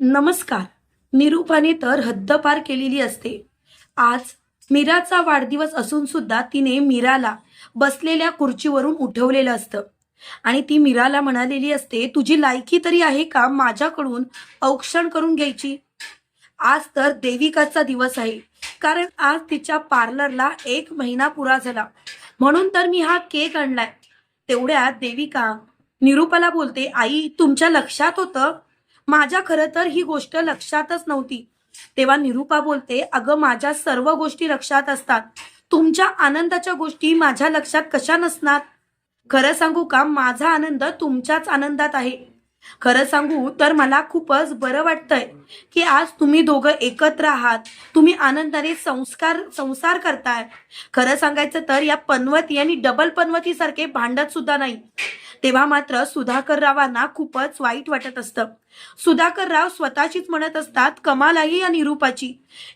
नमस्कार. निरूपाने तर हद्दपार केलेली असते. आज मीराचा वाढदिवस असून सुद्धा तिने मीराला बसलेल्या खुर्चीवरून उठवलेलं असतं. आणि ती मीराला म्हणालेली असते तुझी लायकी तरी आहे का माझ्याकडून औक्षण करून घ्यायची? आज तर देविकाचा दिवस आहे. कारण आज तिच्या पार्लरला एक महिना पुरा झाला. म्हणून तर मी हा केक आणलाय. तेवढ्यात देविका निरूपाला बोलते आई तुमच्या लक्षात होतं माझ्या खरं तर ही गोष्ट लक्षातच नव्हती. तेव्हा निरूपा बोलते अगं माझ्या सर्व गोष्टी लक्षात असतात. तुमच्या आनंदाच्या गोष्टी माझ्या लक्षात कशा नसणार? खरं सांगू का माझा आनंद तुमच्याच आनंदात आहे. खरं सांगू तर मला खूपच बरं वाटतंय. की आज तुम्ही दोघं एकत्र आहात. तुम्ही आनंदाने संस्कार संसार करताय. खरं सांगायचं तर या पनवती आणि डबल पनवती सारखे भांडत सुद्धा नाही. तेव्हा मात्र सुधाकर रावांना खूपच वाईट वाटत असतं. सुधाकर राव स्वतःचीच म्हणत असतात कमालाही या निरूपाची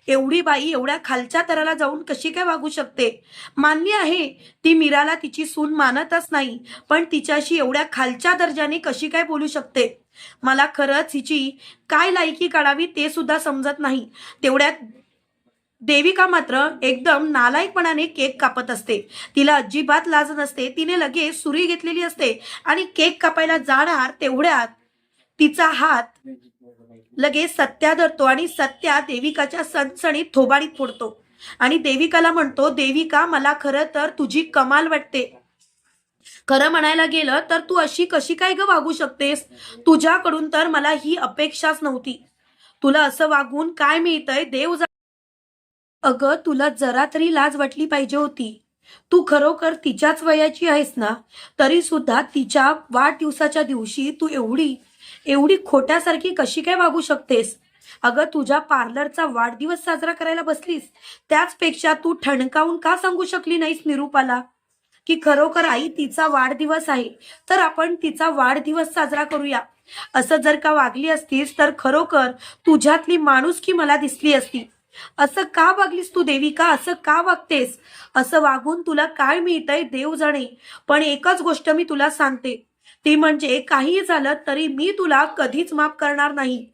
एवढी बाई एवढ्या खालच्या तराला जाऊन कशी काय वागू शकते? मान्य आहे ती मीराला तिची सून मानतच नाही पण तिच्याशी एवढ्या खालच्या दर्जाने कशी काय बोलू शकते? मला खरंच हिची काय लायकी काढावी ते सुद्धा समजत नाही. तेवढ्यात देविका मात्र एकदम नालायकपणाने केक कापत असते. तिला अजिबात लाज नसते. तिने लगेच सुरी घेतलेली असते आणि केक कापायला जाणार तेवढ्यात तिचा हात लगेच सत्या धरतो आणि सत्या देविकाच्या सणसणीत थोबाडीत फोडतो. आणि देविकाला म्हणतो देविका मला खरं तर तुझी कमाल वाटते. खरं म्हणायला गेलं तर तू अशी कशी काय ग वागू शकतेस? तुझ्याकडून तर मला ही अपेक्षाच नव्हती. तुला असं वागून काय मिळतंय? देव जा- अगं तुला जरा तरी लाज वाटली पाहिजे होती. तू खरोखर तिच्याच वयाची आहेस ना? तरी सुद्धा तिच्या वाढदिवसाच्या दिवशी तू एवढी एवढी खोट्यासारखी कशी काय वागू शकतेस? अगं तुझ्या पार्लरचा वाढदिवस साजरा करायला बसलीस. त्याचपेक्षा तू ठणकावून का सांगू शकली नाहीस निरूपाला? की खरोखर आई तिचा वाढदिवस आहे तर आपण तिचा वाढदिवस साजरा करूया. असं जर का वागली असतीस तर खरोखर तुझ्यातली माणुसकी मला दिसली असती. असं का वागलीस तू देविका? असं का वागतेस? असं वागून तुला काय मिळतंय देव जाणे. पण एकच गोष्ट मी तुला सांगते. ती म्हणजे काही झालं तरी मी तुला कधीच माफ करणार नाही.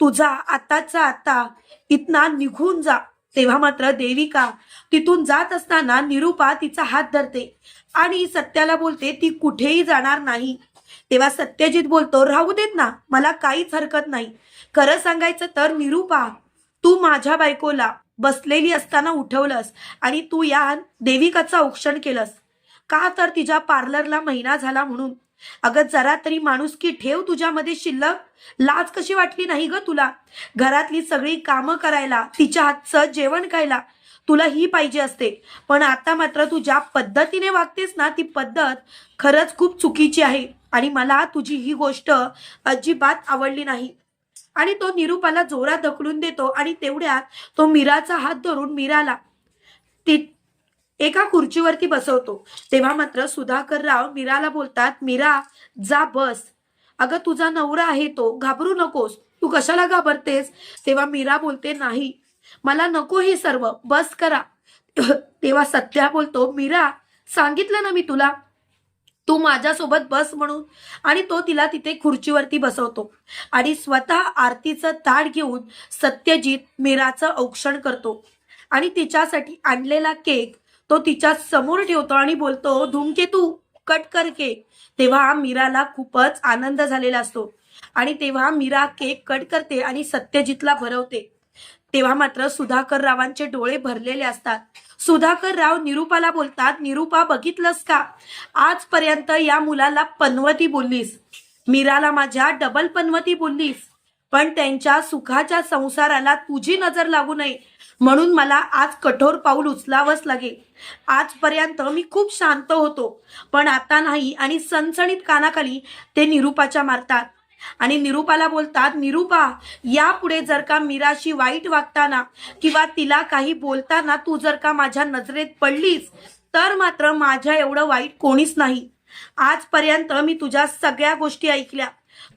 तुझा आताचा आता इतना निघून जा. तेव्हा मात्र देविका तिथून जात असताना निरूपा तिचा हात धरते आणि सत्याला बोलते ती कुठेही जाणार नाही. तेव्हा सत्यजित बोलतो राहू देत ना मला काहीच हरकत नाही. खरं सांगायचं तर निरूपा तू माझ्या बायकोला बसलेली असताना उठवलंस आणि तू या देविकाचं औक्षण केलंस. का तर तिच्या पार्लरला महिना झाला म्हणून अगं जरा तरी माणूस की ठेव तुझ्यामध्ये शिल्लक. लाज कशी वाटली नाही ग तुला? घरातली सगळी कामं करायला तिच्या हातचं जेवण खायला तुला ही पाहिजे असते. पण आता मात्र तू ज्या पद्धतीने वागतेस ना ती पद्धत खरंच खूप चुकीची आहे आणि मला तुझी ही गोष्ट अजिबात आवडली नाही. आणि तो निरूपाला जोरात ढकलून देतो आणि तेवढ्यात तो मीराचा हात धरून मीराला ती एका खुर्चीवरती बसवतो. तेव्हा मात्र सुधाकर राव मीराला बोलतात मीरा जा बस. अगं तुझा नवरा आहे तो. घाबरू नकोस. तू कशाला घाबरतेस? तेव्हा मीरा बोलते नाही. मला नको हे सर्व. बस करा. तेव्हा सत्या बोलतो मीरा सांगितलं ना मी तुला. तू माझ्यासोबत बस म्हणून. आणि तो तिला तिथे खुर्चीवरती बसवतो. आणि स्वतः आरतीचं ताट घेऊन सत्यजित मीराचं औक्षण करतो. आणि तिच्यासाठी आणलेला केक तो तिच्या समोर ठेवतो आणि बोलतो धूमकेतू कट करके तेव्हा मीराला खूपच आनंद झालेला असतो. आणि तेव्हा मीरा केक कट करते आणि सत्यजितला भरवते. तेव्हा मात्र सुधाकर रावांचे डोळे भरलेले असतात. सुधाकर राव निरूपाला बोलतात निरूपा बघितलंस का? आजपर्यंत या मुलाला पनवती बोललीस. मीराला माझ्या डबल पनवती बोललीस. पण त्यांच्या सुखाच्या संसाराला तुझी नजर लागू नये. म्हणून मला आज कठोर पाऊल उचलावंच लागेल. आजपर्यंत मी खूप शांत होतो पण आता नाही आणि सणसणीत कानाखाली ते निरूपाच्या मारतात. आणि निरूपाला बोलतात निरूपा यापुढे जर का मीराशी वाईट वागताना किंवा तिला काही बोलताना तू जर का माझ्या नजरेत पडलीस तर मात्र माझ्या एवढं वाईट कोणीच नाही. आजपर्यंत मी तुझ्या सगळ्या गोष्टी ऐकल्या.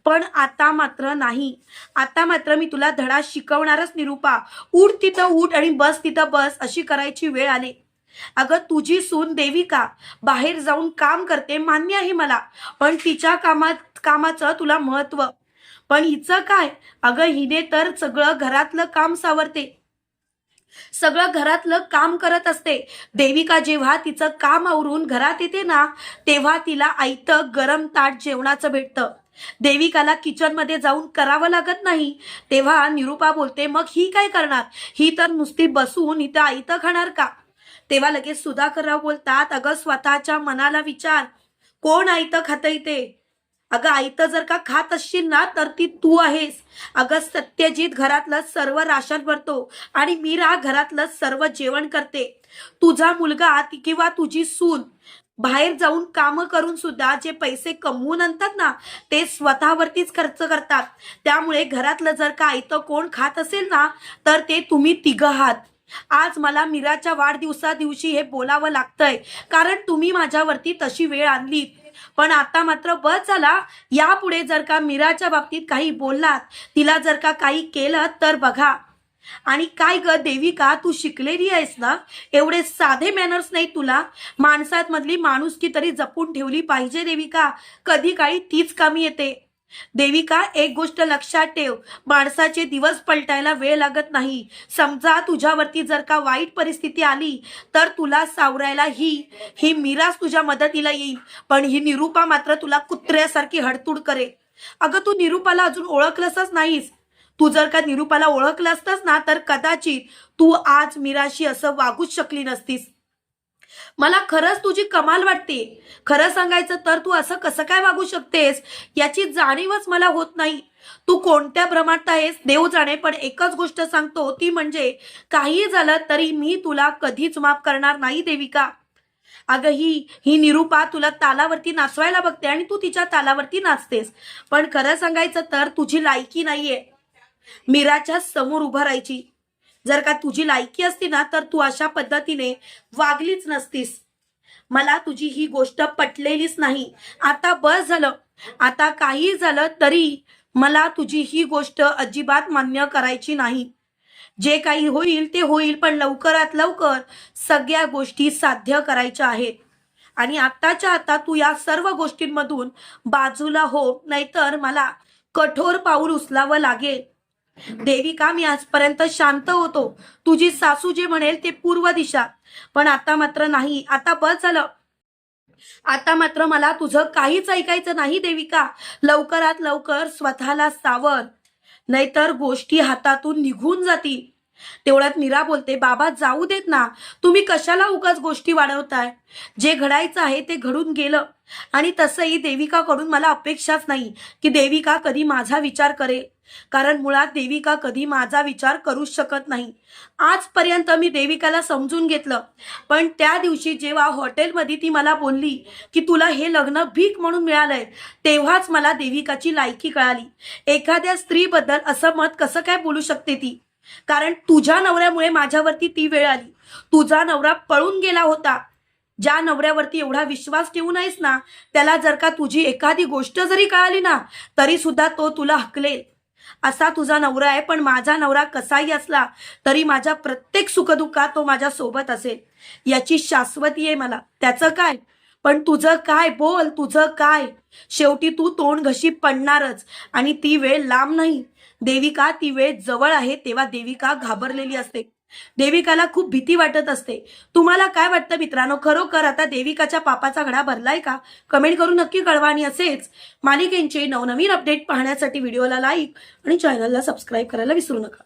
पण आता मात्र नाही. आता मात्र मी तुला धडा शिकवणारच निरूपा. उठ तिथं उठ आणि बस तिथं बस अशी करायची वेळ आली. अगं तुझी सून देविका बाहेर जाऊन काम करते मान्य आहे मला. पण तिच्या कामात कामाचं तुला महत्त्व. पण हिचं काय? अगं हिने तर सगळं घरातलं काम सावरते. सगळं घरातलं काम करत असते. देविका जेव्हा तिचं काम आवरून घरात येते ना तेव्हा तिला आयतं गरम ताट जेवणाचं भेटतं. देविकाला किचनमध्ये जाऊन करावं लागत नाही. तेव्हा निरुपा बोलते मग ही काय करणार? ही तर नुसती बसून इथं आईतं खाणार का? तेव्हा लगेच सुधाकरराव बोलतात अगं स्वतःच्या मनाला विचार. कोण आयतं खातं इथे? अगं आयतं जर का खात असशील ना तर ती तू आहेस. अगं सत्यजित घरातलं सर्व राशन भरतो आणि मीरा घरातलं सर्व जेवण करते. तुझा मुलगा किंवा तुझी सून बाहेर जाऊन कामं करून सुद्धा जे पैसे कमवून आणतात ना ते स्वतःवरतीच खर्च करतात. त्यामुळे घरातलं जर का आयतं कोण खात असेल ना तर ते तुम्ही तिघं आहात. आज मला मीराच्या वाढदिवसा दिवशी हे बोलावं लागतंय. कारण तुम्ही माझ्यावरती तशी वेळ आणली. पण आता मात्र बस झाला. यापुढे जर का मीराच्या बाबतीत काही बोललात तिला जर का काही केलं तर बघा. आणि काय ग देविका तू शिकलेली आहेस ना? एवढे साधे मॅनर्स नाही तुला? माणसात मधली माणुसकी तरी जपून ठेवली पाहिजे देविका. कधी काळी तीच कामी येते. देविका एक गोष्ट लक्षात ठेव. माणसाचे दिवस पलटायला वेळ लागत नाही. समजा तुझ्यावरती जर का वाईट परिस्थिती आली तर तुला सावरायला ही ही मिरास तुझ्या मदतीला येईल. पण ही निरूपा मात्र तुला कुत्र्यासारखी हडतूड करे अगं तू निरूपाला अजून ओळखलंसच नाहीस. तू जर का निरूपाला ओळखलं असतंस ना तर कदाचित तू आज मीराशी असं वागूच शकली नसतीस. मला खरंच तुझी कमाल वाटते. खरं सांगायचं तर तू असं कसं काय वागू शकतेस याची जाणीवच मला होत नाही. तू कोणत्या भ्रमात आहेस देव जाणे पण एकच गोष्ट सांगतो ती म्हणजे काही झालं तरी मी तुला कधीच माफ करणार नाही देविका. अगं ही ही निरूपा तुला तालावरती नाचवायला बघते आणि तू तिच्या तालावरती नाचतेस. पण खरं सांगायचं तर तुझी लायकी नाहीये. मीराच्या समोर उभं राहायची. जर का तुझी लायकी असती ना तर तू अशा पद्धतीने वागलीच नसतीस. मला तुझी ही गोष्ट पटलेलीच नाही. आता बस झालं. आता काही झालं तरी मला तुझी ही गोष्ट अजिबात मान्य करायची नाही. जे काही होईल ते होईल पण लवकरात लवकर सगळ्या गोष्टी साध्य करायच्या आहेत. आणि आत्ताच्या आता तू या सर्व गोष्टींमधून बाजूला हो नाहीतर मला कठोर पाऊल उचलावं लागेल. देविका मी आजपर्यंत शांत होतो? तुझी सासू जे म्हणेल ते पूर्व दिशा. पण आता मात्र नाही. आता बस झालं. आता मात्र मला तुझं काहीच ऐकायचं नाही देविका. लवकरात लवकर स्वतःला सावर. नाहीतर गोष्टी हातातून निघून जातील. तेवढ्यात मीरा बोलते बाबा जाऊ देत ना. तुम्ही कशाला उगाच गोष्टी वाढवताय? जे घडायचं आहे ते घडून गेलं. आणि तसंही देविकाकडून मला अपेक्षाच नाही की देविका कधी माझा विचार करेल. कारण मुळात देविका कधी माझा विचार करूच शकत नाही. आजपर्यंत मी देविकाला समजून घेतलं. पण त्या दिवशी जेव्हा हॉटेलमध्ये ती मला बोलली की तुला हे लग्न भीक म्हणून मिळालंय तेव्हाच मला देविकाची लायकी कळाली. एखाद्या स्त्रीबद्दल असं मत कसं काय बोलू शकते ती? कारण तुझ्या नवऱ्यामुळे माझ्यावरती ती वेळ आली. तुझा नवरा पळून गेला होता. ज्या नवऱ्यावरती एवढा विश्वास ठेवू नयेस ना त्याला जर का तुझी एखादी गोष्ट जरी कळाली ना तरी सुद्धा तो तुला हकलेल. असा तुझा नवरा आहे पण माझा नवरा कसाही असला तरी माझ्या प्रत्येक सुखदुःखात तो माझ्या सोबत असेल. याची शाश्वती आहे मला. त्याचं काय? पण तुझं काय बोल? तुझं काय? शेवटी तू तोंड घशी पडणारच आणि ती वेळ लांब नाही. देविका ती वेळ जवळ आहे तेव्हा देविका घाबरलेली असते. देविकाला खूप भीती वाटत असते. तुम्हाला काय वाटतं मित्रांनो? खरोखर आता देविकाच्या पापाचा घडा भरलाय का? कमेंट करून नक्की कळवा आणि असेच मालिकेंचे नवनवीन अपडेट पाहण्यासाठी व्हिडिओला लाईक आणि चॅनलला सबस्क्राईब करायला विसरू नका.